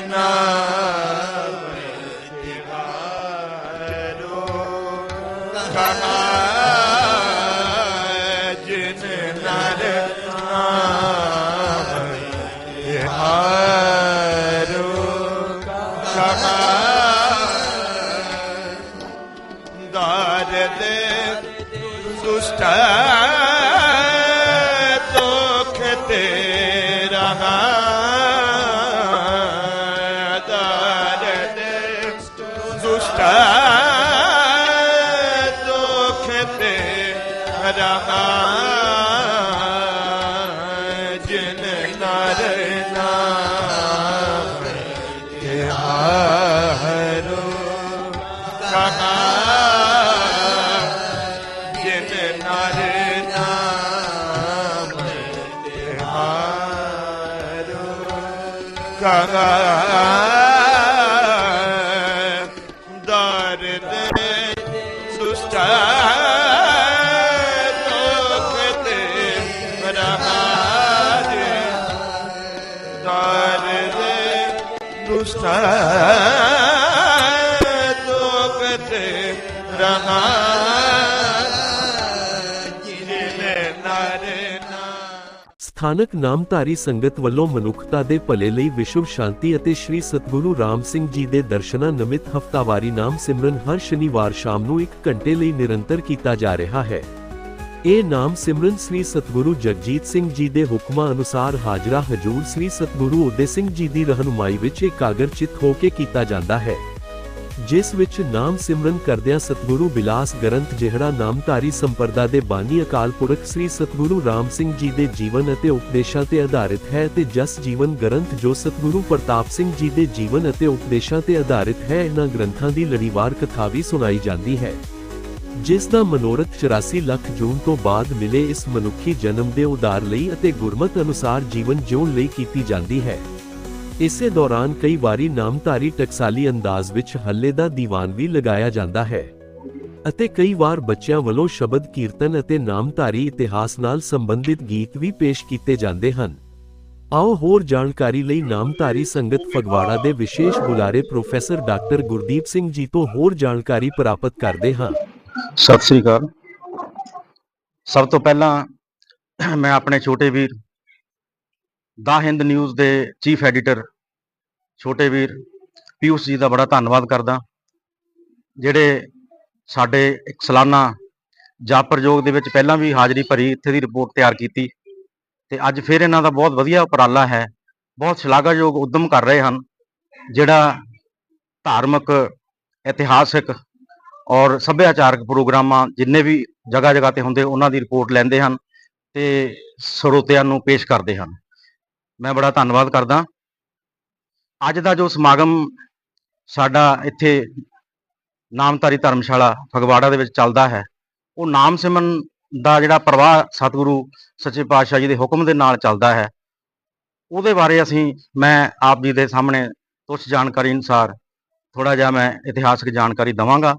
ਨਰ ਕਹਾ ਦਰਦ ਸੁਸਤ ਦੁਖ ਤੇ ਰਹਾਜ ਦਰਦ ਦੁਸਤ ਦੁਖ ਤੇ ਰਹਾਜ ਨਰ ਸਥਾਨਕ ਨਾਮਧਾਰੀ ਸੰਗਤ ਵੱਲੋਂ ਮਨੁੱਖਤਾ ਦੇ ਭਲੇ ਲਈ ਵਿਸ਼ਵ ਸ਼ਾਂਤੀ ਅਤੇ ਸ੍ਰੀ ਸਤਗੁਰੂ ਰਾਮ ਸਿੰਘ ਜੀ ਦੇ ਦਰਸ਼ਨਾਂ ਨਿਮਿਤ ਹਫਤਾਵਾਰੀ ਨਾਮ ਸਿਮਰਨ ਹਰ ਸ਼ਨੀਵਾਰ ਸ਼ਾਮ ਨੂੰ 1 ਘੰਟੇ ਲਈ ਨਿਰੰਤਰ ਕੀਤਾ ਜਾ ਰਿਹਾ ਹੈ। ਇਹ ਨਾਮ ਸਿਮਰਨ ਸ੍ਰੀ ਸਤਗੁਰੂ ਜਗਜੀਤ ਸਿੰਘ ਜੀ ਦੇ ਹੁਕਮਾਂ ਅਨੁਸਾਰ ਹਾਜ਼ਰਾ ਹਜੂਰ ਸ੍ਰੀ ਸਤਗੁਰੂ ਉਦੇ ਸਿੰਘ ਜੀ ਦੀ ਰਹਿਨੁਮਾਈ ਵਿੱਚ ਇਕਾਗਰਚਿਤ ਹੋ ਕੇ ਕੀਤਾ ਜਾਂਦਾ ਹੈ। ਜਿਸ ਵਿੱਚ ਨਾਮ ਸਿਮਰਨ ਕਰਦਿਆਂ ਸਤਿਗੁਰੂ ਬਿਲਾਸ ਗ੍ਰੰਥ ਜਿਹੜਾ ਨਾਮਧਾਰੀ ਸੰਪਰਦਾ ਦੇ ਬਾਨੀ ਅਕਾਲ ਪੁਰਖ ਸ੍ਰੀ ਸਤਿਗੁਰੂ ਰਾਮ ਸਿੰਘ ਜੀ ਦੇ ਜੀਵਨ ਅਤੇ ਉਪਦੇਸ਼ਾਂ ਤੇ ਆਧਾਰਿਤ ਹੈ ਤੇ ਜਸ ਜੀਵਨ ਗ੍ਰੰਥ ਜੋ ਸਤਿਗੁਰੂ ਪ੍ਰਤਾਪ ਸਿੰਘ ਜੀ ਦੇ ਜੀਵਨ ਅਤੇ ਉਪਦੇਸ਼ਾਂ ਤੇ ਆਧਾਰਿਤ ਹੈ ਇਹਨਾਂ ਗ੍ਰੰਥਾਂ ਦੀ ਲੜੀਵਾਰ ਕਥਾ ਵੀ ਸੁਣਾਈ ਜਾਂਦੀ ਹੈ। ਜਿਸ ਦਾ ਮਨੋਰਥ 84 ਲੱਖ ਜੂਨ ਤੋਂ ਬਾਅਦ ਮਿਲੇ ਇਸ ਮਨੁੱਖੀ ਜਨਮ ਦੇ ਉਦਾਰ ਲਈ ਅਤੇ ਗੁਰਮਤ ਅਨੁਸਾਰ ਜੀਵਨ ਜਿਉਣ ਲਈ ਕੀਤੀ ਜਾਂਦੀ ਹੈ। ਇਸੇ ਦੌਰਾਨ ਕਈ ਵਾਰੀ ਨਾਮਧਾਰੀ ਟਕਸਾਲੀ ਅੰਦਾਜ਼ ਵਿੱਚ ਹੱਲੇ ਦਾ ਦੀਵਾਨ ਵੀ ਲਗਾਇਆ ਜਾਂਦਾ ਹੈ। ਅਤੇ ਕਈ ਵਾਰ ਬੱਚਿਆਂ ਵੱਲੋਂ ਸ਼ਬਦ ਕੀਰਤਨ ਅਤੇ ਨਾਮਧਾਰੀ ਇਤਿਹਾਸ ਨਾਲ ਸੰਬੰਧਿਤ ਗੀਤ ਵੀ ਪੇਸ਼ ਕੀਤੇ ਜਾਂਦੇ ਹਨ। ਆਓ ਹੋਰ ਜਾਣਕਾਰੀ ਲਈ ਨਾਮਧਾਰੀ ਸੰਗਤ ਫਗਵਾੜਾ ਦੇ ਵਿਸ਼ੇਸ਼ ਬੁਲਾਰੇ ਪ੍ਰੋਫੈਸਰ ਡਾਕਟਰ ਗੁਰਦੀਪ ਸਿੰਘ ਜੀ ਤੋਂ ਹੋਰ ਜਾਣਕਾਰੀ ਪ੍ਰਾਪਤ ਕਰਦੇ ਹਾਂ। ਸਤਿ ਸ੍ਰੀ ਅਕਾਲ। ਸਭ ਤੋਂ ਪਹਿਲਾਂ ਮੈਂ ਆਪਣੇ ਛੋਟੇ ਵੀਰ ਦਾ ਹਿੰਦ ਨਿਊਜ਼ ਦੇ ਚੀਫ ਐਡੀਟਰ ਛੋਟੇ ਵੀਰ ਪਿਊਸ਼ ਜੀ ਦਾ ਬੜਾ ਧੰਨਵਾਦ ਕਰਦਾ। ਜਿਹੜੇ ਸਾਡੇ ਇੱਕ ਸਾਲਾਨਾ ਜਾਪ ਪ੍ਰਯੋਗ ਦੇ ਵਿੱਚ ਪਹਿਲਾਂ ਵੀ ਹਾਜ਼ਰੀ ਭਰੀ, ਇੱਥੇ ਦੀ ਰਿਪੋਰਟ ਤਿਆਰ ਕੀਤੀ ਤੇ ਅੱਜ ਫਿਰ ਇਹਨਾਂ ਦਾ ਬਹੁਤ ਵਧੀਆ ਉਪਰਾਲਾ ਹੈ, ਬਹੁਤ ਸ਼ਲਾਘਾਯੋਗ ਉਦਮ ਕਰ ਰਹੇ ਹਨ, ਜਿਹੜਾ ਧਾਰਮਿਕ, ਇਤਿਹਾਸਕ ਔਰ ਸੱਭਿਆਚਾਰਕ ਪ੍ਰੋਗਰਾਮਾਂ ਜਿੰਨੇ ਵੀ ਜਗ੍ਹਾ ਜਗ੍ਹਾ ਤੇ ਹੁੰਦੇ, ਉਹਨਾਂ ਦੀ ਰਿਪੋਰਟ ਲੈਂਦੇ ਹਨ ਤੇ ਸਰੋਤਿਆਂ ਨੂੰ ਪੇਸ਼ ਕਰਦੇ ਹਨ। ਮੈਂ ਬੜਾ ਧੰਨਵਾਦ ਕਰਦਾ। ਅੱਜ ਦਾ ਜੋ ਸਮਾਗਮ ਸਾਡਾ ਇੱਥੇ ਨਾਮਧਾਰੀ ਧਰਮਸ਼ਾਲਾ ਫਗਵਾੜਾ ਦੇ ਵਿੱਚ ਚੱਲਦਾ ਹੈ, ਉਹ ਨਾਮ ਸਿਮਨ ਦਾ ਜਿਹੜਾ ਪ੍ਰਵਾਹ ਸਤਿਗੁਰੂ ਸੱਚੇ ਪਾਤਸ਼ਾਹ ਜੀ ਦੇ ਹੁਕਮ ਦੇ ਨਾਲ ਚੱਲਦਾ ਹੈ। ਉਹਦੇ ਬਾਰੇ ਅਸੀਂ, ਮੈਂ ਆਪ ਜੀ ਦੇ ਸਾਹਮਣੇ ਤੁਛ ਜਾਣਕਾਰੀ ਅਨੁਸਾਰ ਥੋੜਾ ਜਿਹਾ ਮੈਂ ਇਤਿਹਾਸਕ ਜਾਣਕਾਰੀ ਦਵਾਂਗਾ।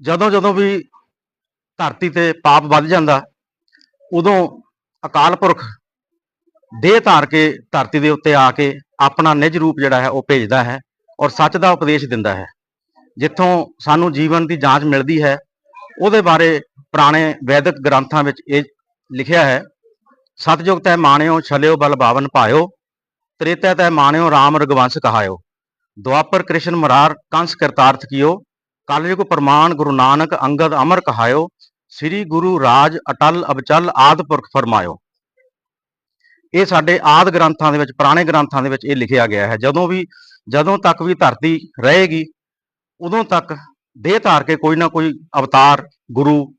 ਜਦੋਂ ਜਦੋਂ ਵੀ ਧਰਤੀ ਤੇ ਪਾਪ ਵੱਧ ਜਾਂਦਾ, ਉਦੋਂ ਅਕਾਲ ਪੁਰਖ ਦੇਹ ਧਾਰ ਕੇ, ਧਰਤੀ ਦੇ ਉੱਤੇ ਆ ਕੇ ਆਪਣਾ ਨਿਜ ਰੂਪ ਜਿਹੜਾ ਹੈ ਉਹ ਭੇਜਦਾ ਹੈ ਔਰ ਸੱਚ ਦਾ ਉਪਦੇਸ਼ ਦਿੰਦਾ ਹੈ। ਜਿੱਥੋਂ ਸਾਨੂੰ ਜੀਵਨ ਦੀ ਜਾਂਚ ਮਿਲਦੀ ਹੈ, ਉਹਦੇ ਬਾਰੇ ਪੁਰਾਣੇ ਵੈਦਿਕ ਗ੍ਰੰਥਾਂ ਵਿੱਚ ਇਹ ਲਿਖਿਆ ਹੈ ਸਤਜੁਗ ਤੈ ਮਾਣਿਓ, ਛਲਿਓ ਬਲ ਬਾਵਨ ਪਾਇਓ ਤ੍ਰੇਤੈ ਤੈ ਮਾਣਿਓ RAM ਰਗਵੰਸ਼ ਕਹਾਇਓ। ਦੁਆਪਰ ਕ੍ਰਿਸ਼ਨ ਮਰਾਰ ਕੰਸ ਕਰਤਾਰਥ ਕੀਓ, ਕਲਯੁਗ ਪ੍ਰਮਾਣ ਗੁਰੂ ਨਾਨਕ ਅੰਗਦ ਅਮਰ ਕਹਾਇਓ, ਸ੍ਰੀ ਗੁਰੂ ਰਾਜ ਅਟਲ ਅਬਚਲ ਆਦਿ ਪੁਰਖ ਫਰਮਾਇਓ। ਇਹ ਸਾਡੇ ਆਦ ਗ੍ਰੰਥਾਂ ਦੇ ਵਿੱਚ, ਪੁਰਾਣੇ ਗ੍ਰੰਥਾਂ ਦੇ ਵਿੱਚ ਇਹ ਲਿਖਿਆ ਗਿਆ ਹੈ। ਜਦੋਂ ਵੀ, ਜਦੋਂ ਤੱਕ ਵੀ ਧਰਤੀ ਰਹੇਗੀ, ਉਦੋਂ ਤੱਕ ਦੇਹ ਧਾਰ ਕੇ ਕੋਈ ਨਾ ਕੋਈ ਅਵਤਾਰ, ਗੁਰੂ,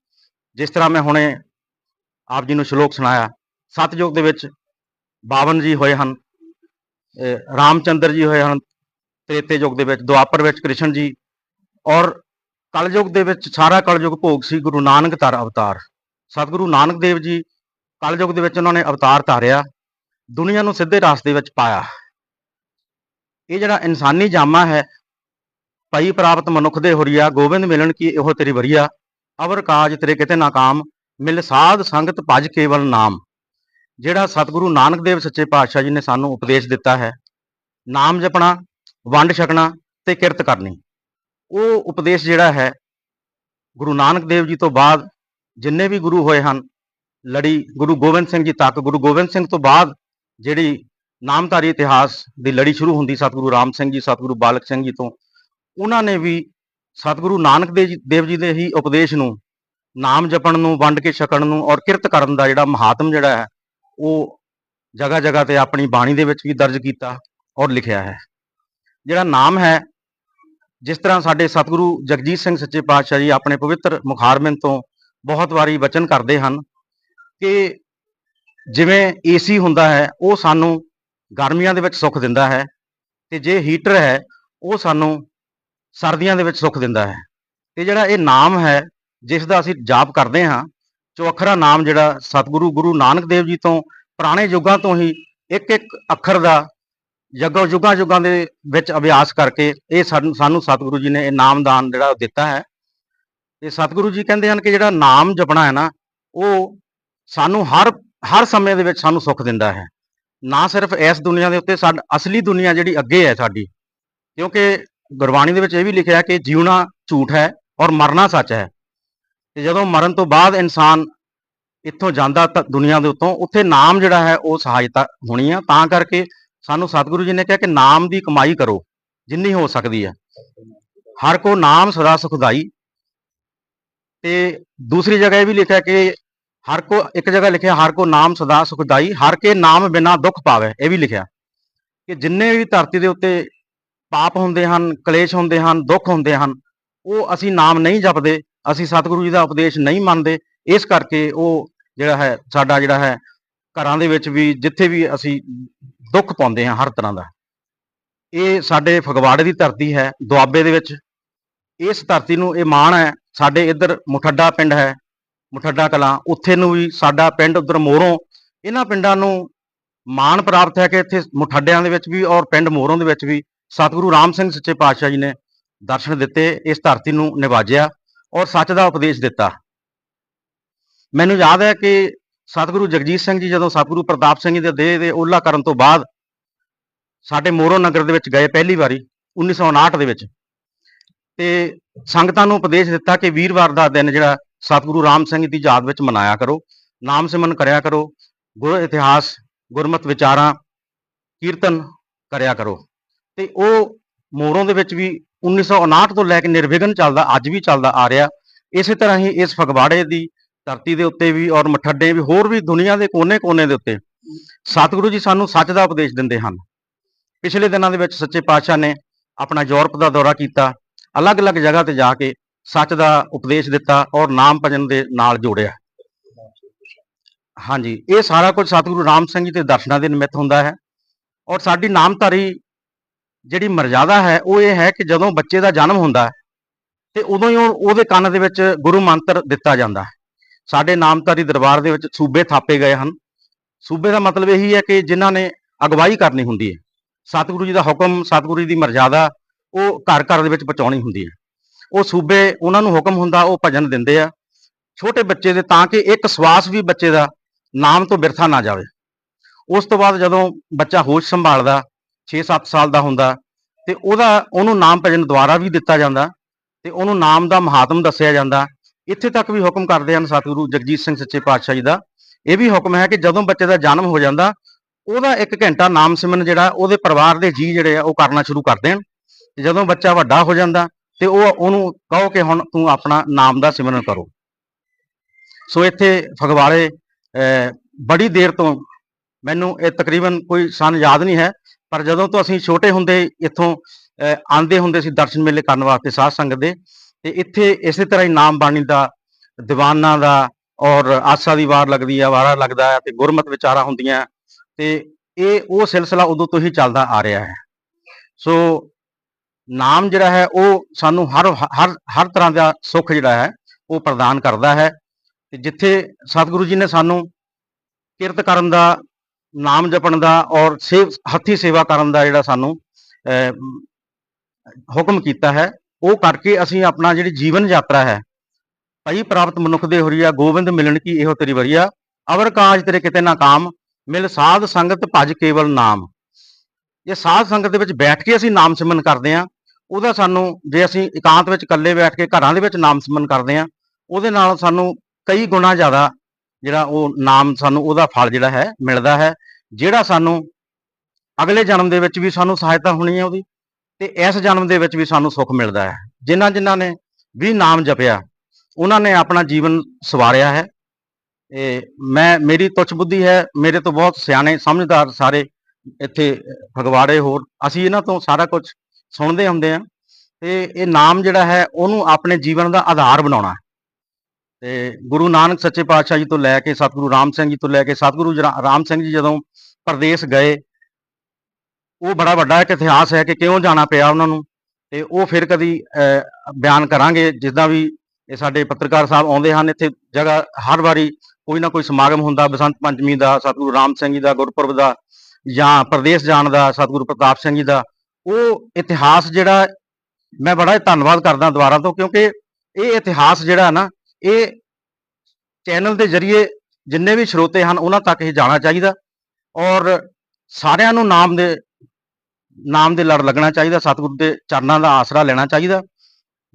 ਜਿਸ ਤਰ੍ਹਾਂ ਮੈਂ ਹੁਣੇ ਆਪ ਜੀ ਨੂੰ ਸ਼ਲੋਕ ਸੁਣਾਇਆ ਸਤਜੁਗ ਦੇ ਵਿੱਚ 52 ਜੀ ਹੋਏ ਹਨ, ਅਹ ਰਾਮਚੰਦਰ ਜੀ ਹੋਏ ਹਨ, ਤ੍ਰੇਤੇ ਯੁੱਗ ਦੇ ਵਿੱਚ, ਦੁਆਪਰ ਵਿੱਚ ਕ੍ਰਿਸ਼ਨ ਜੀ, ਔਰ ਕਲਯੁਗ ਦੇ ਵਿੱਚ ਸਾਰਾ ਕਲਯੁਗ ਭੋਗ ਸੀ ਗੁਰੂ ਨਾਨਕ ਧਰ ਅਵਤਾਰ। ਸਤਿਗੁਰੂ ਨਾਨਕ ਦੇਵ ਜੀ ਕਲਯੁਗ ਦੇ ਵਿੱਚ ਉਹਨਾਂ ਨੇ ਅਵਤਾਰ ਧਾਰਿਆ ਦੁਨੀਆ ਨੂੰ ਸਿੱਧੇ ਰਸਤੇ ਵਿੱਚ ਪਾਇਆ। ਇਹ ਜਿਹੜਾ ਇਨਸਾਨੀ ਜਾਮਾ ਹੈ, ਭਾਈ ਪ੍ਰਾਪਤ ਮਨੁੱਖ ਦੇ ਹੋਰੀਆ ਗੋਬਿੰਦ ਮਿਲਣ ਕੀ ਇਹੋ ਤੇਰੀ ਵਰੀਆ ਅਵਰ ਕਾਜ ਤੇਰੇ ਕਿਤੇ ਨਾਕਾਮ, ਮਿਲ ਸਾਧ ਸੰਗਤ ਭਜ ਕੇਵਲ ਨਾਮ। ਜਿਹੜਾ ਸਤਿਗੁਰੂ ਨਾਨਕ ਦੇਵ ਸੱਚੇ ਪਾਤਸ਼ਾਹ ਜੀ ਨੇ ਸਾਨੂੰ ਉਪਦੇਸ਼ ਦਿੱਤਾ ਹੈ, ਨਾਮ ਜਪਣਾ, ਵੰਡ ਛਕਣਾ ਤੇ ਕਿਰਤ ਕਰਨੀ। ਉਹ ਉਪਦੇਸ਼ ਜਿਹੜਾ ਹੈ, ਗੁਰੂ ਨਾਨਕ ਦੇਵ ਜੀ ਤੋਂ ਬਾਅਦ ਜਿੰਨੇ ਵੀ ਗੁਰੂ ਹੋਏ ਹਨ, ਲੜੀ ਗੁਰੂ ਗੋਬਿੰਦ ਸਿੰਘ ਜੀ ਤੱਕ, ਗੁਰੂ ਗੋਬਿੰਦ ਸਿੰਘ ਤੋਂ ਬਾਅਦ ਜਿਹੜੀ ਨਾਮਧਾਰੀ ਇਤਿਹਾਸ ਦੀ ਲੜੀ ਸ਼ੁਰੂ ਹੁੰਦੀ ਸਤਿਗੁਰੂ ਰਾਮ ਸਿੰਘ ਜੀ, ਸਤਿਗੁਰੂ ਬਾਲਕ ਸਿੰਘ ਜੀ ਤੋਂ, ਉਹਨਾਂ ਨੇ ਵੀ ਸਤਿਗੁਰੂ ਨਾਨਕ ਦੇਵ ਜੀ ਦੇਵ ਜੀ ਦੇ ਹੀ ਉਪਦੇਸ਼ ਨੂੰ, ਨਾਮ ਜਪਣ ਨੂੰ, ਵੰਡ ਕੇ ਛਕਣ ਨੂੰ ਔਰ ਕਿਰਤ ਕਰਨ ਦਾ ਜਿਹੜਾ ਮਹਾਤਮ ਜਿਹੜਾ ਹੈ, ਉਹ ਜਗ੍ਹਾ ਜਗ੍ਹਾ ਤੇ ਆਪਣੀ ਬਾਣੀ ਦੇ ਵਿੱਚ ਵੀ ਦਰਜ ਕੀਤਾ ਔਰ ਲਿਖਿਆ ਹੈ। ਜਿਹੜਾ ਨਾਮ ਹੈ, ਜਿਸ ਤਰ੍ਹਾਂ ਸਾਡੇ ਸਤਿਗੁਰੂ ਜਗਜੀਤ ਸਿੰਘ ਸੱਚੇ ਪਾਤਸ਼ਾਹ ਜੀ ਆਪਣੇ ਪਵਿੱਤਰ ਮੁਖਾਰਮਿੰਦ ਤੋਂ ਬਹੁਤ ਵਾਰੀ ਵਚਨ ਕਰਦੇ ਹਨ ਕਿ ਜਿਵੇਂ ਏਸੀ ਹੁੰਦਾ ਹੈ, ਉਹ ਸਾਨੂੰ ਗਰਮੀਆਂ ਦੇ ਵਿੱਚ ਸੁੱਖ ਦਿੰਦਾ ਹੈ ਤੇ ਜੇ ਹੀਟਰ ਹੈ, ਉਹ ਸਾਨੂੰ ਸਰਦੀਆਂ ਦੇ ਵਿੱਚ ਸੁੱਖ ਦਿੰਦਾ ਹੈ। ਤੇ ਜਿਹੜਾ ਇਹ ਨਾਮ ਹੈ, ਜਿਸ ਦਾ ਅਸੀਂ ਜਾਪ ਕਰਦੇ ਹਾਂ ਚੌਖਰਾ ਨਾਮ ਜਿਹੜਾ ਸਤਿਗੁਰੂ ਗੁਰੂ ਨਾਨਕ ਦੇਵ ਜੀ ਤੋਂ ਪੁਰਾਣੇ ਯੁੱਗਾਂ ਤੋਂ ਹੀ ਇੱਕ ਇੱਕ ਅੱਖਰ ਦਾ ਜਗੋ ਯੁੱਗਾਂ ਯੁੱਗਾਂ ਦੇ ਵਿੱਚ ਅਭਿਆਸ ਕਰਕੇ ਇਹ ਸਾਨੂੰ ਸਾਨੂੰ ਸਤਿਗੁਰੂ ਜੀ ਨੇ ਇਹ ਨਾਮਦਾਨ ਜਿਹੜਾ ਦਿੱਤਾ ਹੈ। ਤੇ ਸਤਿਗੁਰੂ ਜੀ ਕਹਿੰਦੇ ਹਨ ਕਿ ਜਿਹੜਾ ਨਾਮ ਜਪਣਾ ਹੈ ਨਾ, ਉਹ ਸਾਨੂੰ ਹਰ ਹਰ ਸਮੇਂ ਦੇ ਵਿੱਚ ਸਾਨੂੰ ਸੁੱਖ ਦਿੰਦਾ ਹੈ। ਨਾ ਸਿਰਫ ਇਸ ਦੁਨੀਆ ਦੇ ਉੱਤੇ, ਸਾਡ, ਅਸਲੀ ਦੁਨੀਆ ਜਿਹੜੀ ਅੱਗੇ ਹੈ ਸਾਡੀ। ਕਿਉਂਕਿ ਗੁਰਬਾਣੀ ਦੇ ਵਿੱਚ ਇਹ ਵੀ ਲਿਖਿਆ ਹੈ ਕਿ ਜਿਉਣਾ ਝੂਠ ਹੈ ਔਰ ਮਰਨਾ ਸੱਚ ਹੈ। ਤੇ ਜਦੋਂ ਮਰਨ ਤੋਂ ਬਾਅਦ ਇਨਸਾਨ ਇੱਥੋਂ ਜਾਂਦਾ ਤਾਂ, ਦੁਨੀਆ ਦੇ ਉੱਤੋਂ, ਉੱਥੇ ਨਾਮ ਜਿਹੜਾ ਹੈ ਉਹ ਸਹਾਇਤਾ ਹੋਣੀ ਆ। ਤਾਂ ਕਰਕੇ ਸਾਨੂੰ ਸਤਿਗੁਰੂ ਜੀ ਨੇ ਕਿਹਾ ਕਿ ਨਾਮ ਦੀ ਕਮਾਈ ਕਰੋ, ਜਿੰਨੀ ਹੋ ਸਕਦੀ ਹੈ। ਹਰ ਕੋ ਨਾਮ ਸਦਾ ਸੁਖਦਾਈ। ਤੇ ਦੂਸਰੀ ਜਗ੍ਹਾ ਇਹ ਵੀ ਲਿਖਿਆ ਕਿ ਹਰ ਕੋ ਇੱਕ ਜਗ੍ਹਾ ਲਿਖਿਆ, ਹਰ ਕੋ ਨਾਮ ਸਦਾ ਸੁਖਦਾਈ ਹਰ ਕੇ ਨਾਮ ਬਿਨਾ ਦੁੱਖ ਪਾਵੇ, ਇਹ ਵੀ ਲਿਖਿਆ। ਕਿ ਜਿੰਨੇ ਵੀ ਧਰਤੀ ਦੇ ਉੱਤੇ ਪਾਪ ਹੁੰਦੇ ਹਨ, ਕਲੇਸ਼ ਹੁੰਦੇ ਹਨ, ਦੁੱਖ ਹੁੰਦੇ ਹਨ, ਉਹ ਅਸੀਂ ਨਾਮ ਨਹੀਂ ਜਪਦੇ, ਅਸੀਂ ਸਤਿਗੁਰੂ ਜੀ ਦਾ ਉਪਦੇਸ਼ ਨਹੀਂ ਮੰਨਦੇ, ਇਸ ਕਰਕੇ ਉਹ ਜਿਹੜਾ ਹੈ, ਸਾਡਾ ਜਿਹੜਾ ਹੈ, ਘਰਾਂ ਦੇ ਵਿੱਚ ਵੀ, ਜਿੱਥੇ ਵੀ ਅਸੀਂ ਦੁੱਖ ਪਾਉਂਦੇ ਹਾਂ, ਹਰ ਤਰ੍ਹਾਂ ਦਾ। ਇਹ ਸਾਡੇ ਫਗਵਾੜੇ ਦੀ ਧਰਤੀ ਹੈ, ਦੁਆਬੇ ਦੇ ਵਿੱਚ। ਇਸ ਧਰਤੀ ਨੂੰ ਇਹ ਮਾਣ ਹੈ, ਸਾਡੇ ਇੱਧਰ ਮੁਠੱਡਾ ਪਿੰਡ ਹੈ ਮੁਠੱਡਾ ਕਲਾਂ, ਉੱਥੇ ਨੂੰ ਵੀ ਸਾਡਾ ਪਿੰਡ ਉਧਰ ਮੋਰੋਂ ਇਹਨਾਂ ਪਿੰਡਾਂ ਨੂੰ ਮਾਣ ਪ੍ਰਾਪਤ ਹੈ ਕਿ ਇੱਥੇ ਮੁਠੱਡਿਆਂ ਦੇ ਵਿੱਚ ਵੀ ਔਰ ਪਿੰਡ ਮੋਰੋਂ ਦੇ ਵਿੱਚ ਵੀ ਸਤਿਗੁਰੂ ਰਾਮ ਸਿੰਘ ਸੱਚੇ ਪਾਤਸ਼ਾਹ ਜੀ ਨੇ ਦਰਸ਼ਨ ਦਿੱਤੇ, ਇਸ ਧਰਤੀ ਨੂੰ ਨਿਵਾਜਿਆ ਔਰ ਸੱਚ ਦਾ ਉਪਦੇਸ਼ ਦਿੱਤਾ। ਮੈਨੂੰ ਯਾਦ ਹੈ ਕਿ ਸਤਿਗੁਰੂ ਜਗਜੀਤ ਸਿੰਘ ਜੀ ਜਦੋਂ ਸਤਿਗੁਰੂ ਪ੍ਰਤਾਪ ਸਿੰਘ ਜੀ ਦੇ ਦੇਹ ਦੇ ਓਲਾ ਕਰਨ ਤੋਂ ਬਾਅਦ ਸਾਡੇ ਮੋਰੋ ਨਗਰ ਦੇ ਵਿੱਚ ਗਏ ਪਹਿਲੀ ਵਾਰੀ 1959 ਦੇ ਵਿੱਚ, ਤੇ ਸੰਗਤਾਂ ਨੂੰ ਉਪਦੇਸ਼ ਦਿੱਤਾ ਕਿ ਵੀਰਵਾਰ ਦਾ ਦਿਨ ਜਿਹੜਾ ਸਤਿਗੁਰੂ ਰਾਮ ਸਿੰਘ ਦੀ ਯਾਦ ਵਿੱਚ ਮਨਾਇਆ ਕਰੋ, ਨਾਮ ਸਿਮਰਨ ਕਰਿਆ ਕਰੋ, ਗੁਰ ਇਤਿਹਾਸ, ਗੁਰਮਤ ਵਿਚਾਰਾਂ, ਕੀਰਤਨ ਕਰਿਆ ਕਰੋ। ਤੇ ਉਹ ਮੋਰੋਂ ਦੇ ਵਿੱਚ ਵੀ 1959 ਤੋਂ ਲੈ ਕੇ ਨਿਰਵਿਘਨ ਚੱਲਦਾ, ਅੱਜ ਵੀ ਚੱਲਦਾ ਆ ਰਿਹਾ। ਇਸੇ ਤਰ੍ਹਾਂ ਹੀ ਇਸ ਫਗਵਾੜੇ ਦੀ ਧਰਤੀ ਦੇ ਉੱਤੇ ਵੀ ਔਰ ਮਠੱਡੇ ਵੀ ਹੋਰ ਵੀ ਦੁਨੀਆ ਦੇ ਕੋਨੇ-ਕੋਨੇ ਦੇ ਉੱਤੇ ਸਤਿਗੁਰੂ ਜੀ ਸਾਨੂੰ ਸੱਚ ਦਾ ਉਪਦੇਸ਼ ਦਿੰਦੇ ਹਨ। ਪਿਛਲੇ ਦਿਨਾਂ ਦੇ ਵਿੱਚ ਸੱਚੇ ਪਾਤਸ਼ਾਹ ਨੇ ਆਪਣਾ ਯੂਰਪ ਦਾ ਦੌਰਾ ਕੀਤਾ, ਅਲੱਗ-ਅਲੱਗ ਜਗ੍ਹਾ ਤੇ ਜਾ ਕੇ ਸੱਚ ਦਾ ਉਪਦੇਸ਼ ਦਿੱਤਾ ਔਰ ਨਾਮ ਭਜਨ ਦੇ ਨਾਲ ਜੋੜਿਆ। ਹਾਂਜੀ, ਇਹ ਸਾਰਾ ਕੁਝ ਸਤਿਗੁਰੂ ਰਾਮ ਸਿੰਘ ਜੀ ਦੇ ਦਰਸ਼ਨਾਂ ਦੇ ਨਿਮਿਤ ਹੁੰਦਾ ਹੈ। ਔਰ ਸਾਡੀ ਨਾਮਧਾਰੀ ਜਿਹੜੀ ਮਰਜ਼ਾਦਾ ਹੈ, ਉਹ ਇਹ ਹੈ ਕਿ ਜਦੋਂ ਬੱਚੇ ਦਾ ਜਨਮ ਹੁੰਦਾ ਹੈ, ਤੇ ਉਦੋਂ ਹੀ ਉਹਦੇ ਕੰਨ ਦੇ ਵਿੱਚ ਗੁਰੂ ਮੰਤਰ ਦਿੱਤਾ ਜਾਂਦਾ ਹੈ। ਸਾਡੇ ਨਾਮਧਾਰੀ ਦਰਬਾਰ ਦੇ ਵਿੱਚ ਸੂਬੇ ਥਾਪੇ ਗਏ ਹਨ। ਸੂਬੇ ਦਾ ਮਤਲਬ ਇਹੀ ਹੈ ਕਿ ਜਿਨ੍ਹਾਂ ਨੇ ਅਗਵਾਈ ਕਰਨੀ ਹੁੰਦੀ ਹੈ। ਸਤਿਗੁਰੂ ਜੀ ਦਾ ਹੁਕਮ, ਸਤਿਗੁਰੂ ਜੀ ਦੀ ਮਰਜ਼ਾਦਾ ਉਹ ਘਰ ਘਰ ਦੇ ਵਿੱਚ ਪਹੁੰਚਾਉਣੀ ਹੁੰਦੀ ਹੈ। ਉਹ ਸੂਬੇ ਉਹਨਾਂ ਨੂੰ ਹੁਕਮ ਹੁੰਦਾ ਉਹ ਭਜਨ ਦਿੰਦੇ ਆ। ਛੋਟੇ ਬੱਚੇ ਦੇ ਤਾਂ ਕਿ ਇੱਕ ਸਵਾਸ ਵੀ ਬੱਚੇ ਦਾ ਨਾਮ ਤੋਂ ਬਿਰਥਾ ਨਾ ਜਾਵੇ। ਉਸ ਤੋਂ ਬਾਅਦ ਜਦੋਂ ਬੱਚਾ ਹੋਸ਼ ਸੰਭਾਲਦਾ 6-7 ਸਾਲ ਦਾ ਹੁੰਦਾ ਤੇ ਉਹਦਾ, ਉਹਨੂੰ ਨਾਮ ਭਜਨ ਦੁਆਰਾ ਵੀ ਦਿੱਤਾ ਜਾਂਦਾ ਤੇ ਉਹਨੂੰ ਨਾਮ ਦਾ ਮਹਾਤਮ ਦੱਸਿਆ ਜਾਂਦਾ। ਇੱਥੇ ਤੱਕ ਵੀ ਹੁਕਮ ਕਰਦੇ ਹਨ ਸਤਿਗੁਰੂ ਜਗਜੀਤ ਸਿੰਘ ਸੱਚੇ ਪਾਤਸ਼ਾਹ ਜੀ ਦਾ। ਇਹ ਵੀ ਹੁਕਮ ਹੈ ਕਿ ਜਦੋਂ ਬੱਚੇ ਦਾ ਜਨਮ ਹੋ ਜਾਂਦਾ, ਉਹਦਾ 1 ਘੰਟਾ ਨਾਮ ਸਿਮਰਨ ਜਿਹੜਾ, ਉਹਦੇ ਪਰਿਵਾਰ ਦੇ ਜੀ ਜਿਹੜੇ ਆ, ਉਹ ਕਰਨਾ ਸ਼ੁਰੂ ਕਰ ਦੇਣ। ਜਦੋਂ ਬੱਚਾ ਵੱਡਾ ਹੋ ਜਾਂਦਾ ਤੇ ਉਹ ਉਹਨੂੰ ਕਹੋ ਕਿ ਹੁਣ ਤੂੰ ਆਪਣਾ ਨਾਮ ਦਾ ਸਿਮਰਨ ਕਰੋ। ਸੋ ਇੱਥੇ ਫਗਵਾੜੇ ਅਹ, ਬੜੀ ਦੇਰ ਤੋਂ ਮੈਨੂੰ ਇਹ ਤਕਰੀਬਨ ਕੋਈ ਸਨ ਯਾਦ ਨਹੀਂ ਹੈ ਪਰ ਜਦੋਂ ਤੋਂ ਅਸੀਂ ਛੋਟੇ ਹੁੰਦੇ ਇੱਥੋਂ ਅਹ, ਆਉਂਦੇ ਹੁੰਦੇ ਸੀ ਦਰਸ਼ਨ ਮੇਲੇ ਕਰਨ ਵਾਸਤੇ ਸਾਧ ਸੰਗਤ ਦੇ ਤੇ ਇੱਥੇ ਇਸੇ ਤਰ੍ਹਾਂ ਹੀ ਨਾਮ ਬਾਣੀ ਦਾ ਦੀਵਾਨਾਂ ਦਾ ਔਰ ਆਸਾ ਦੀ ਵਾਰ ਲੱਗਦੀ ਆ ਵਾਰਾ ਲੱਗਦਾ ਹੈ ਤੇ ਗੁਰਮਤ ਵਿਚਾਰਾਂ ਹੁੰਦੀਆਂ। ਤੇ ਇਹ ਉਹ ਸਿਲਸਿਲਾ ਉਦੋਂ ਤੋਂ ਹੀ ਚੱਲਦਾ ਆ ਰਿਹਾ ਹੈ। ਸੋ ਨਾਮ ਜਿਹੜਾ ਹੈ ਉਹ ਸਾਨੂੰ ਹਰ ਹਰ ਹਰ ਤਰ੍ਹਾਂ ਦਾ ਸੁੱਖ ਜਿਹੜਾ ਹੈ ਉਹ ਪ੍ਰਦਾਨ ਕਰਦਾ ਹੈ। ਤੇ ਜਿੱਥੇ ਸਤਿਗੁਰੂ ਜੀ ਨੇ ਸਾਨੂੰ ਕਿਰਤ ਕਰਨ ਦਾ ਨਾਮ ਜਪਣ ਦਾ ਔਰ ਸੇਵ ਹੱਥੀ ਸੇਵਾ ਕਰਨ ਦਾ ਜਿਹੜਾ ਸਾਨੂੰ ਅਹ, ਹੁਕਮ ਕੀਤਾ ਹੈ ਉਹ ਕਰਕੇ ਅਸੀਂ ਆਪਣਾ ਜਿਹੜੀ ਜੀਵਨ ਯਾਤਰਾ ਹੈ ਭਈ ਪ੍ਰਾਪਤ ਮਨੁੱਖ ਦੇ ਹੋਰੀਆ ਗੋਬਿੰਦ ਮਿਲਣ ਕੀ ਇਹੋ ਤੇਰੀ ਵਰੀਆ ਅਵਰ ਕਾਜ ਤੇਰੇ ਕਿਤੇ ਨਾ ਕਾਮ ਮਿਲ ਸਾਧ ਸੰਗਤ ਭਜ ਕੇਵਲ ਨਾਮ। ਜੇ ਸਾਧ ਸੰਗਤ ਦੇ ਵਿੱਚ ਬੈਠ ਕੇ ਅਸੀਂ ਨਾਮ ਸਿਮਰਨ ਕਰਦੇ ਹਾਂ ਉਹਦਾ ਸਾਨੂੰ ਜੇ ਅਸੀਂ ਇਕਾਂਤ ਵਿੱਚ ਇਕੱਲੇ ਬੈਠ ਕੇ ਘਰਾਂ ਦੇ ਵਿੱਚ ਨਾਮ ਸਿਮਰਨ ਕਰਦੇ ਹਾਂ, ਉਹਦੇ ਨਾਲ ਸਾਨੂੰ ਕਈ ਗੁਣਾ ਜ਼ਿਆਦਾ ਜਿਹੜਾ ਉਹ ਨਾਮ ਸਾਨੂੰ ਉਹਦਾ ਫਲ ਜਿਹੜਾ ਹੈ ਮਿਲਦਾ ਹੈ, ਜਿਹੜਾ ਸਾਨੂੰ ਅਗਲੇ ਜਨਮ ਦੇ ਵਿੱਚ ਵੀ ਸਾਨੂੰ ਸਹਾਇਤਾ ਹੋਣੀ ਹੈ ਉਹਦੀ ਤੇ ਇਸ ਜਨਮ ਦੇ ਵਿੱਚ ਵੀ ਸਾਨੂੰ ਸੁੱਖ ਮਿਲਦਾ ਹੈ। ਜਿਨ੍ਹਾਂ ਜਿਨ੍ਹਾਂ ਨੇ ਵੀ ਨਾਮ ਜਪਿਆ, ਉਹਨਾਂ ਨੇ ਆਪਣਾ ਜੀਵਨ ਸਵਾਰਿਆ ਹੈ। ਇਹ ਮੈਂ, ਮੇਰੀ ਤੁੱਛ ਬੁੱਧੀ ਹੈ, ਮੇਰੇ ਤੋਂ ਬਹੁਤ ਸਿਆਣੇ ਸਮਝਦਾਰ ਸਾਰੇ ਇੱਥੇ ਫਗਵਾੜੇ ਹੋਰ, ਅਸੀਂ ਇਹਨਾਂ ਤੋਂ ਸਾਰਾ ਕੁਝ ਸੁਣਦੇ ਹੁੰਦੇ ਆ ਤੇ ਇਹ ਨਾਮ ਜਿਹੜਾ ਹੈ ਉਹਨੂੰ ਆਪਣੇ ਜੀਵਨ ਦਾ ਆਧਾਰ ਬਣਾਉਣਾ ਤੇ ਗੁਰੂ ਨਾਨਕ ਸੱਚੇ ਪਾਤਸ਼ਾਹ ਜੀ ਤੋਂ ਲੈ ਕੇ ਸਤਿਗੁਰੂ ਰਾਮ ਸਿੰਘ ਜੀ ਤੋਂ ਲੈ ਕੇ ਸਤਿਗੁਰੂ ਰਾਮ ਸਿੰਘ ਜੀ ਜਦੋਂ ਪ੍ਰਦੇਸ਼ ਗਏ ਉਹ ਬੜਾ ਵੱਡਾ ਇੱਕ ਇਤਿਹਾਸ ਹੈ ਕਿ ਕਿਉਂ ਜਾਣਾ ਪਿਆ ਉਹਨਾਂ ਨੂੰ ਤੇ ਉਹ ਫਿਰ ਕਦੀ ਅਹ, ਬਿਆਨ ਕਰਾਂਗੇ ਜਿੱਦਾਂ ਵੀ ਇਹ ਸਾਡੇ ਪੱਤਰਕਾਰ ਸਾਹਿਬ ਆਉਂਦੇ ਹਨ ਇੱਥੇ ਜਗ੍ਹਾ ਹਰ ਵਾਰੀ ਕੋਈ ਨਾ ਕੋਈ ਸਮਾਗਮ ਹੁੰਦਾ ਬਸੰਤ ਪੰਚਮੀ ਦਾ ਸਤਿਗੁਰੂ ਰਾਮ ਸਿੰਘ ਜੀ ਦਾ ਗੁਰਪੁਰਬ ਦਾ ਜਾਂ ਪ੍ਰਦੇਸ਼ ਜਾਣ ਦਾ ਸਤਿਗੁਰੂ ਪ੍ਰਤਾਪ ਸਿੰਘ ਜੀ ਦਾ ਉਹ ਇਤਿਹਾਸ ਜਿਹੜਾ ਮੈਂ ਬੜਾ ਹੀ ਧੰਨਵਾਦ ਕਰਦਾ ਦੁਆਰਾ ਤੋਂ ਕਿਉਂਕਿ ਇਹ ਇਤਿਹਾਸ ਜਿਹੜਾ ਨਾ ਇਹ ਚੈਨਲ ਦੇ ਜ਼ਰੀਏ ਜਿੰਨੇ ਵੀ ਸਰੋਤੇ ਹਨ ਉਹਨਾਂ ਤੱਕ ਇਹ ਜਾਣਾ ਚਾਹੀਦਾ ਔਰ ਸਾਰਿਆਂ ਨੂੰ ਨਾਮ ਦੇ ਨਾਮ ਦੇ ਲੜ ਲੱਗਣਾ ਚਾਹੀਦਾ ਸਤਿਗੁਰੂ ਦੇ ਚਰਨਾਂ ਦਾ ਆਸਰਾ ਲੈਣਾ ਚਾਹੀਦਾ।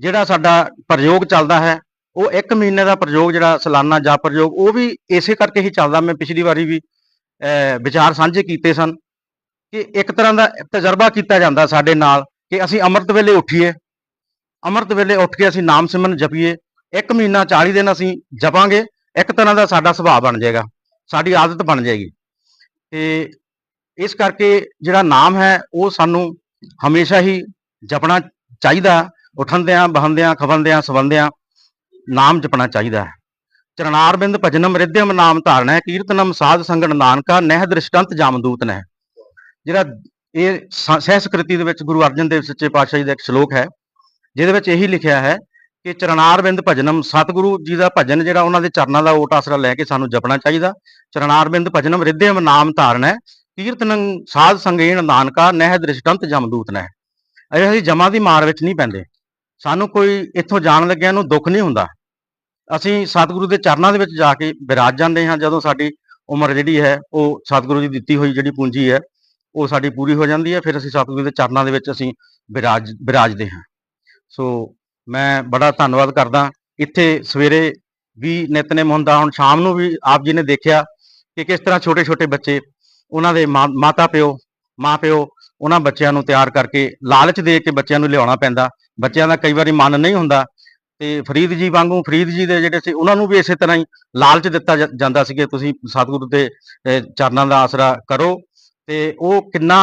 ਜਿਹੜਾ ਸਾਡਾ ਪ੍ਰਯੋਗ ਚੱਲਦਾ ਹੈ ਉਹ ਇੱਕ ਮਹੀਨੇ ਦਾ ਪ੍ਰਯੋਗ ਜਿਹੜਾ ਸਾਲਾਨਾ ਜਾਂ ਪ੍ਰਯੋਗ ਉਹ ਵੀ ਇਸੇ ਕਰਕੇ ਹੀ ਚੱਲਦਾ। ਮੈਂ ਪਿਛਲੀ ਵਾਰੀ ਵੀ ਅਹ, ਵਿਚਾਰ ਸਾਂਝੇ ਕੀਤੇ ਸਨ ਕਿ ਇੱਕ ਤਰ੍ਹਾਂ ਦਾ ਤਜਰਬਾ ਕੀਤਾ ਜਾਂਦਾ ਸਾਡੇ ਨਾਲ ਕਿ ਅਸੀਂ ਅੰਮ੍ਰਿਤ ਵੇਲੇ ਉੱਠੀਏ। ਅੰਮ੍ਰਿਤ ਵੇਲੇ ਉੱਠ ਕੇ ਅਸੀਂ ਨਾਮ ਸਿਮਰਨ ਜਪੀਏ। ਇੱਕ ਮਹੀਨਾ 40 ਦਿਨ ਅਸੀਂ ਜਪਾਂਗੇ। ਇੱਕ ਤਰ੍ਹਾਂ ਦਾ ਸਾਡਾ ਸੁਭਾਅ ਬਣ ਜਾਏਗਾ। ਸਾਡੀ ਆਦਤ ਬਣ ਜਾਏਗੀ। ਤੇ ਇਸ ਕਰਕੇ ਜਿਹੜਾ ਨਾਮ ਹੈ, ਉਹ ਸਾਨੂੰ ਹਮੇਸ਼ਾ ਹੀ ਜਪਣਾ ਚਾਹੀਦਾ। ਉਠੰਦਿਆਂ, ਬਹੰਦਿਆਂ, ਖਵੰਦਿਆਂ, ਸਵੰਦਿਆਂ ਨਾਮ ਜਪਣਾ ਚਾਹੀਦਾ ਹੈ। ਚਰਨਾਰ ਬਿੰਦ ਭਜਨਮ ਰਿੱਧਿਅਮ ਨਾਮ ਧਾਰਣਾ ਕੀਰਤਨਮ ਸਾਧ ਸੰਗਣ ਨਾਨਕਾ ਨਹਿ ਦ੍ਰਿਸ਼ਟੰਤ ਜਾਮਦੂਤ ਨਹਿ। ਜਿਹੜਾ ਇਹ ਸਹਿਸਕ੍ਰਿਤੀ ਦੇ ਵਿੱਚ ਗੁਰੂ ਅਰਜਨ ਦੇਵ ਸੱਚੇ ਪਾਤਸ਼ਾਹ ਜੀ ਦਾ ਇੱਕ ਸ਼ਲੋਕ ਹੈ, ਜਿਹਦੇ ਵਿੱਚ ਇਹੀ ਲਿਖਿਆ ਹੈ ਕਿ ਚਰਨਾਰਬਿੰਦ ਭਜਨਮ, ਸਤਿਗੁਰੂ ਜੀ ਦਾ ਭਜਨ ਜਿਹੜਾ ਉਹਨਾਂ ਦੇ ਚਰਨਾਂ ਦਾ ਓਟ ਆਸਰਾ ਲੈ ਕੇ ਸਾਨੂੰ ਜਪਣਾ ਚਾਹੀਦਾ। ਚਰਨਾਰਬਿੰਦ ਭਜਨਮ ਰਿੱਧਿਅਮ ਨਾਮ ਧਾਰਣਾ ਕੀਰਤਨੰ ਸਾਧ ਸੰਗੇਣ ਨਾਨਕਾ ਨਹਿ ਦ੍ਰਿਸ਼ਟੰਤ ਜਮਦੂਤ ਨਹਿ। ਅਜੇ ਅਸੀਂ ਜਮਾਂ ਦੀ ਮਾਰ ਵਿੱਚ ਨਹੀਂ ਪੈਂਦੇ। ਸਾਨੂੰ ਕੋਈ ਇੱਥੋਂ ਜਾਣ ਲੱਗਿਆਂ ਨੂੰ ਦੁੱਖ ਨਹੀਂ ਹੁੰਦਾ। ਅਸੀਂ ਸਤਿਗੁਰੂ ਦੇ ਚਰਨਾਂ ਦੇ ਵਿੱਚ ਜਾ ਕੇ ਵਿਰਾਜ ਜਾਂਦੇ ਹਾਂ, ਜਦੋਂ ਸਾਡੀ ਉਮਰ ਜਿਹੜੀ ਹੈ, ਉਹ ਸਤਿਗੁਰੂ ਦੀ ਦਿੱਤੀ ਹੋਈ ਜਿਹੜੀ ਪੂੰਜੀ ਹੈ ਉਹ ਸਾਡੀ ਪੂਰੀ ਹੋ ਜਾਂਦੀ ਹੈ, ਫਿਰ ਅਸੀਂ ਸਤਿਗੁਰੂ ਦੇ ਚਰਨਾਂ ਦੇ ਵਿੱਚ ਅਸੀਂ ਵਿਰਾਜ ਵਿਰਾਜਦੇ ਹਾਂ। ਸੋ ਮੈਂ ਬੜਾ ਧੰਨਵਾਦ ਕਰਦਾ। ਇੱਥੇ ਸਵੇਰੇ ਵੀ ਨਿਤਨੇਮ ਹੁੰਦਾ, ਹੁਣ ਸ਼ਾਮ ਨੂੰ ਵੀ ਆਪ ਜੀ ਨੇ ਦੇਖਿਆ ਕਿ ਕਿਸ ਤਰ੍ਹਾਂ ਛੋਟੇ ਛੋਟੇ ਬੱਚੇ, ਉਹਨਾਂ ਦੇ ਮਾਂ- ਮਾਤਾ ਪਿਓ ਮਾਂ ਪਿਓ ਉਹਨਾਂ ਬੱਚਿਆਂ ਨੂੰ ਤਿਆਰ ਕਰਕੇ ਲਾਲਚ ਦੇ ਕੇ ਬੱਚਿਆਂ ਨੂੰ ਲਿਆਉਣਾ ਪੈਂਦਾ। ਬੱਚਿਆਂ ਦਾ ਕਈ ਵਾਰੀ ਮਨ ਨਹੀਂ ਹੁੰਦਾ ਤੇ ਫਰੀਦ ਜੀ ਵਾਂਗੂ, ਫਰੀਦ ਜੀ ਦੇ ਜਿਹੜੇ ਸੀ, ਉਹਨਾਂ ਨੂੰ ਵੀ ਇਸੇ ਤਰ੍ਹਾਂ ਹੀ ਲਾਲਚ ਦਿੱਤਾ ਜਾਂਦਾ ਸੀ ਕਿ ਤੁਸੀਂ ਸਤਿਗੁਰੂ ਦੇ ਚਰਨਾਂ ਦਾ ਆਸਰਾ ਕਰੋ। ਤੇ ਉਹ ਕਿੰਨਾ,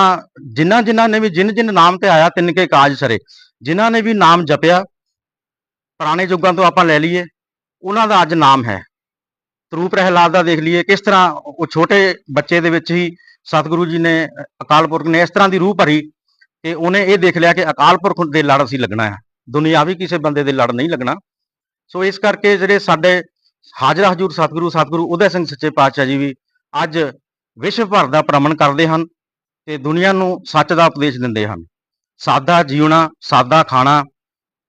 ਜਿਨ੍ਹਾਂ ਜਿਨ੍ਹਾਂ ਨੇ ਵੀ ਜਿਨ ਜਿਨ ਨਾਮ ਤੇ ਆਇਆ ਤਿੰਨ ਕੇ ਕਾਜ ਸਰੇ, ਜਿਨ੍ਹਾਂ ਨੇ ਵੀ ਨਾਮ ਜਪਿਆ, ਪੁਰਾਣੇ ਯੁੱਗਾਂ ਤੋਂ ਆਪਾਂ ਲੈ ਲਈਏ, ਉਹਨਾਂ ਦਾ ਅੱਜ ਨਾਮ ਹੈ। ਤਰੂ ਪ੍ਰਹਿਲਾਦ ਦਾ ਦੇਖ ਲਈਏ, ਕਿਸ ਤਰ੍ਹਾਂ ਉਹ ਛੋਟੇ ਬੱਚੇ ਦੇ ਵਿੱਚ ਹੀ ਸਤਿਗੁਰੂ ਜੀ ਨੇ, ਅਕਾਲ ਪੁਰਖ ਨੇ ਇਸ ਤਰ੍ਹਾਂ ਦੀ ਰੂਹ ਭਰੀ ਕਿ ਉਹਨੇ ਇਹ ਦੇਖ ਲਿਆ ਕਿ ਅਕਾਲ ਪੁਰਖ ਦੇ ਲੜ ਅਸੀਂ ਲੱਗਣਾ ਹੈ। ਦੁਨਿਆਵੀ ਕਿਸੇ ਬੰਦੇ ਦੇ ਲੜ ਨਹੀਂ ਲੱਗਣਾ। ਸੋ ਇਸ ਕਰਕੇ ਜਿਹੜੇ ਸਾਡੇ ਹਾਜ਼ਰਾ ਹਜੂਰ ਸਤਿਗੁਰੂ ਸਤਿਗੁਰੂ ਉਦੈ ਸਿੰਘ ਸੱਚੇ ਪਾਤਸ਼ਾਹ ਜੀ ਵੀ ਅੱਜ ਵਿਸ਼ਵ ਭਰ ਦਾ ਭ੍ਰਮਣ ਕਰਦੇ ਹਨ ਤੇ ਦੁਨੀਆ ਨੂੰ ਸੱਚ ਦਾ ਉਪਦੇਸ਼ ਦਿੰਦੇ ਹਨ। ਸਾਦਾ ਜੀਉਣਾ, ਸਾਦਾ ਖਾਣਾ,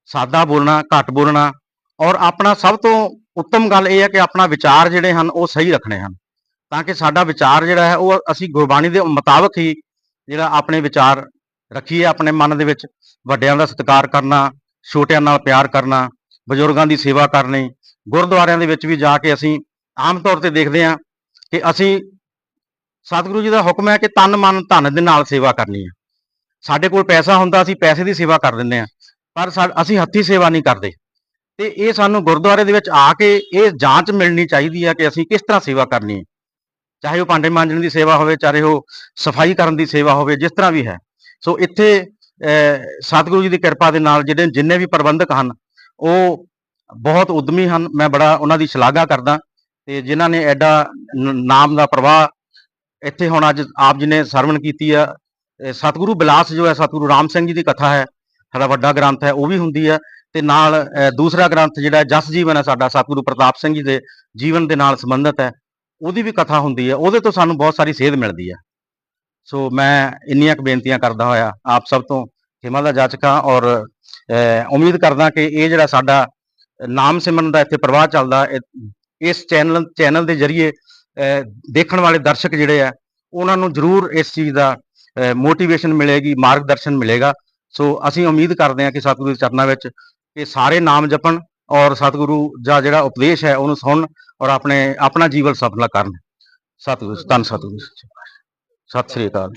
ਸਾਦਾ ਬੋਲਣਾ, ਘੱਟ ਬੋਲਣਾ ਔਰ ਆਪਣਾ ਸਭ ਤੋਂ ਉੱਤਮ ਗੱਲ ਇਹ ਹੈ ਕਿ ਆਪਣਾ ਵਿਚਾਰ ਜਿਹੜੇ ਹਨ ਉਹ ਸਹੀ ਰੱਖਣੇ ਹਨ। ਤਾਂ ਕਿ ਸਾਡਾ ਵਿਚਾਰ ਜਿਹੜਾ ਹੈ ਉਹ ਅਸੀਂ ਗੁਰਬਾਣੀ ਦੇ ਮੁਤਾਬਕ ਹੀ ਜਿਹੜਾ ਆਪਣੇ ਵਿਚਾਰ ਰੱਖੀਏ ਆਪਣੇ ਮਨ ਦੇ ਵਿੱਚ, ਵੱਡਿਆਂ ਦਾ ਸਤਿਕਾਰ ਕਰਨਾ, ਛੋਟਿਆਂ ਨਾਲ ਪਿਆਰ ਕਰਨਾ, ਬਜ਼ੁਰਗਾਂ ਦੀ ਸੇਵਾ ਕਰਨੀ, ਗੁਰਦੁਆਰਿਆਂ ਦੇ ਵਿੱਚ ਵੀ ਜਾ ਕੇ ਅਸੀਂ ਆਮ ਤੌਰ ਤੇ ਦੇਖਦੇ ਹਾਂ ਕਿ ਅਸੀਂ ਸਤਿਗੁਰੂ ਜੀ ਦਾ ਹੁਕਮ ਹੈ ਕਿ ਤਨ ਮਨ ਧਨ ਦੇ ਨਾਲ ਸੇਵਾ ਕਰਨੀ ਹੈ। ਸਾਡੇ ਕੋਲ ਪੈਸਾ ਹੁੰਦਾ ਅਸੀਂ ਪੈਸੇ ਦੀ ਸੇਵਾ ਕਰ ਦਿੰਦੇ ਹਾਂ ਪਰ ਸਾ- ਅਸੀਂ ਹੱਥੀ ਸੇਵਾ ਨਹੀਂ ਕਰਦੇ। ਤੇ ਇਹ ਸਾਨੂੰ ਗੁਰਦੁਆਰੇ ਦੇ ਵਿੱਚ ਆ ਕੇ ਇਹ ਜਾਂਚ ਮਿਲਣੀ ਚਾਹੀਦੀ ਹੈ ਕਿ ਅਸੀਂ ਕਿਸ ਤਰ੍ਹਾਂ ਸੇਵਾ ਕਰਨੀ ਹੈ। ਚਾਹੇ ਉਹ ਭਾਂਡੇ ਮਾਂਜਣ ਦੀ ਸੇਵਾ ਹੋਵੇ ਚਾਹੇ ਉਹ ਸਫ਼ਾਈ ਕਰਨ ਦੀ ਸੇਵਾ ਹੋਵੇ ਜਿਸ ਤਰ੍ਹਾਂ ਵੀ ਹੈ। ਸੋ ਇੱਥੇ ਅਹ, ਸਤਿਗੁਰੂ ਜੀ ਦੀ ਕਿਰਪਾ ਦੇ ਨਾਲ ਜਿਹੜੇ ਜਿੰਨੇ ਵੀ ਪ੍ਰਬੰਧਕ ਹਨ ਉਹ ਬਹੁਤ ਉਦਮੀ ਹਨ। ਮੈਂ ਬੜਾ ਉਹਨਾਂ ਦੀ ਸ਼ਲਾਘਾ ਕਰਦਾ। ਤੇ ਜਿਨ੍ਹਾਂ ਨੇ ਐਡਾ ਨ- ਨਾਮ ਦਾ ਪ੍ਰਵਾਹ ਇੱਥੇ ਹੁਣ ਅੱਜ ਆਪ ਜੀ ਨੇ ਸਰਵਣ ਕੀਤੀ ਆ। ਸਤਿਗੁਰੂ ਬਿਲਾਸ ਜੋ ਹੈ, ਸਤਿਗੁਰੂ ਰਾਮ ਸਿੰਘ ਜੀ ਦੀ ਕਥਾ ਹੈ, ਸਾਡਾ ਵੱਡਾ ਗ੍ਰੰਥ ਹੈ, ਉਹ ਵੀ ਹੁੰਦੀ ਹੈ ਤੇ ਨਾਲ ਦੂਸਰਾ ਗ੍ਰੰਥ ਜਿਹੜਾ ਜਸ ਜੀਵਨ ਹੈ ਸਾਡਾ, ਸਤਿਗੁਰੂ ਪ੍ਰਤਾਪ ਸਿੰਘ ਜੀ ਦੇ ਜੀਵਨ ਦੇ ਨਾਲ ਸੰਬੰਧਿਤ ਹੈ, ਉਹਦੀ ਵੀ ਕਥਾ ਹੁੰਦੀ ਹੈ, ਉਹਦੇ ਤੋਂ ਸਾਨੂੰ ਬਹੁਤ ਸਾਰੀ ਸੇਧ ਮਿਲਦੀ ਹੈ। ਸੋ ਮੈਂ ਇੰਨੀਆਂ ਕੁ ਬੇਨਤੀਆਂ ਕਰਦਾ ਹੋਇਆ, ਆਪ ਸਭ ਤੋਂ ਖਿਮਾ ਦਾ ਜਾਚਕਾਂ ਔਰ ਉਮੀਦ ਕਰਦਾ ਕਿ ਇਹ ਜਿਹੜਾ ਸਾਡਾ ਨਾਮ ਸਿਮਰਨ ਦਾ ਇੱਥੇ ਪ੍ਰਵਾਹ ਚੱਲਦਾ ਇਸ ਚੈਨਲ ਚੈਨਲ ਦੇ ਜ਼ਰੀਏ ਦੇਖਣ ਵਾਲੇ ਦਰਸ਼ਕ ਜਿਹੜੇ ਆ, ਉਹਨਾਂ ਨੂੰ ਜ਼ਰੂਰ ਇਸ ਚੀਜ਼ ਦਾ ਮੋਟੀਵੇਸ਼ਨ ਮਿਲੇਗੀ, ਮਾਰਗਦਰਸ਼ਨ ਮਿਲੇਗਾ। ਸੋ ਅਸੀਂ ਉਮੀਦ ਕਰਦੇ ਹਾਂ ਕਿ ਸਤਿਗੁਰੂ ਦੇ ਚਰਨਾਂ ਵਿੱਚ ਕਿ ਸਾਰੇ ਨਾਮ ਜਪਣ ਔਰ ਸਤਿਗੁਰੂ ਦਾ ਜਿਹੜਾ ਉਪਦੇਸ਼ ਹੈ, ਉਹਨੂੰ ਸੁਣਨ ਔਰ ਆਪਣੇ, ਆਪਣਾ ਜੀਵਨ ਸਫਲਾ ਕਰਨ। ਸਤਿਗੁਰੂ, ਧੰਨ ਸਤਿਗੁਰੂ। ਸਤਿ ਸ੍ਰੀ ਅਕਾਲ।